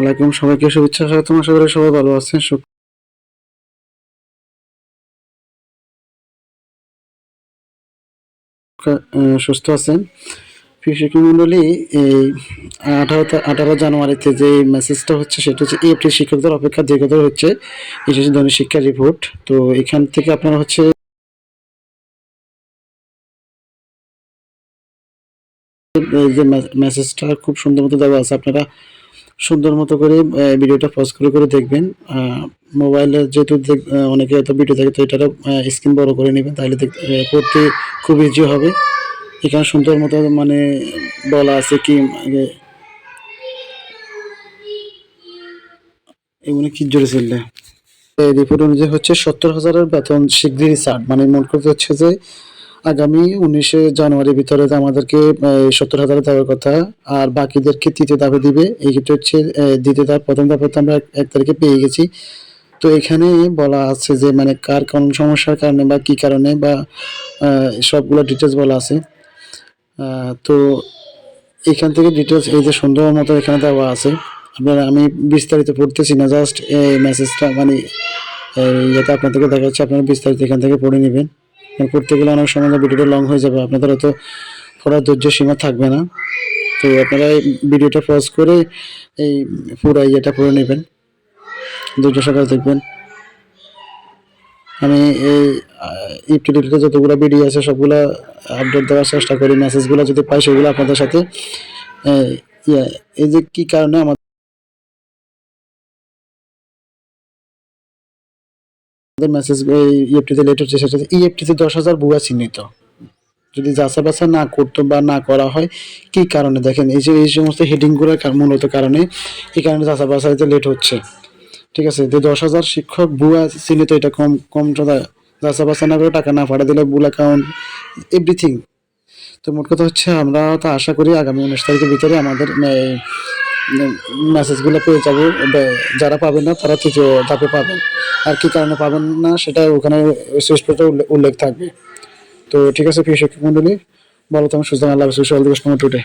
আলাইকুম। সবাইকে শুভেচ্ছা আশা করি সবাই ভালো আছেন। সুস্থ আছেন। মন্ডলী, এই আঠারো আঠারো জানুয়ারিতে যে মেসেজটা হচ্ছে, সেটা হচ্ছে এপ্রিল শিক্ষকদের অপেক্ষা দীর্ঘতর হচ্ছে। হচ্ছে দৈনিক শিক্ষা রিপোর্ট তো এখান থেকে আপনারা হচ্ছে যে মেসেজটা খুব সুন্দর মতো দেওয়া আছে। আপনারা সুন্দর মতো করে ভিডিওটা পজ করে করে দেখবেন। মোবাইলে যেহেতু অনেকে হয়তো ভিডিও দেখে, তো এটারও স্ক্রিন বড় করে নেবেন, তাহলে পড়তে খুব ইজি হবে। এখানে সুন্দর মতো মানে বলা আছে কি এগুলো কি জোরে চললে? রিপোর্ট অনুযায়ী হচ্ছে সত্তর হাজারের বেতন শিগগিরই ছাড় মানে মনে করতে হচ্ছে যে আগামী উনিশে জানুয়ারির ভিতরে আমাদেরকে সত্তর হাজার দেওয়ার কথা, আর বাকিদেরকে তৃতীয় ধাপে দিবে, এই ক্ষেত্রে হচ্ছে দ্বিতীয় ধাপ, প্রথম ধাপে তো আমরা এক- তারিখে পেয়ে গেছি। তো এখানে বলা আছে যে মানে কার কোন সমস্যার কারণে বা কি কারণে বা সবগুলো ডিটেলস বলা আছে। তো এখান থেকে ডিটেলস এই যে সুন্দর মতো এখানে দেওয়া আছে। আপনারা, আমি বিস্তারিত পড়তেছি না জাস্ট এই মেসেজটা মানে ইয়েতে আপনাদেরকে দেখা যাচ্ছে আপনারা বিস্তারিত এখান থেকে পড়ে নেবেন। কারণ পড়তে গেলে অনেক সময় ভিডিওটা লং হয়ে যাবে আপনাদের হয়তো পড়ার ধৈর্য সীমা থাকবে না। তো আপনারা ভিডিওটা পজ করে এই পুরো ইয়েটা পড়ে নেবেন। ধৈর্য সহকারে দেখবেন। আমি এই ইউটিউবে যতগুলো ভিডিও আছে সবগুলো আপডেট দেওয়ার চেষ্টা করি। মেসেজগুলো যদি পাই সেগুলো আপনাদের সাথে এই, ইয়ে, এই যে কী কারণে আমাদের মেসেজ ইএফটিতে হচ্ছে সেটা ইএফটিতে দশ হাজার বুয়া চিহ্নিত। যদি যাচা বাছা না করতো বা না করা হয়, কি কারণে? দেখেন, এই যে, এই সমস্ত হেডিংগুলোর মূলত কারণে এই কারণে যাচা বাছাইতে লেট হচ্ছে। ঠিক আছে, যে দশ হাজার শিক্ষক ভুয়া চিহ্নিত, এটা কম কম যাচা বাছা না করে টাকা না পাঠা দিলে ভুল অ্যাকাউন্ট এভরিথিং তো মোট কথা হচ্ছে, আমরা তো আশা করি আগামী উনিশ তারিখের ভিতরে আমাদের মেসেজগুলো পেয়ে যাব যারা পাবেন না, তারা তৃতীয় ধাপে পাবেন। আর কি কারণে পাবেন না, সেটা ওখানে সুস্পষ্ট উল্লেখ থাকবে। তো ঠিক আছে, প্রিয় শিক্ষক মন্ডলী ভালো থাকুন, সুস্থ আল্লাহ সুস্থ দিবস টুডে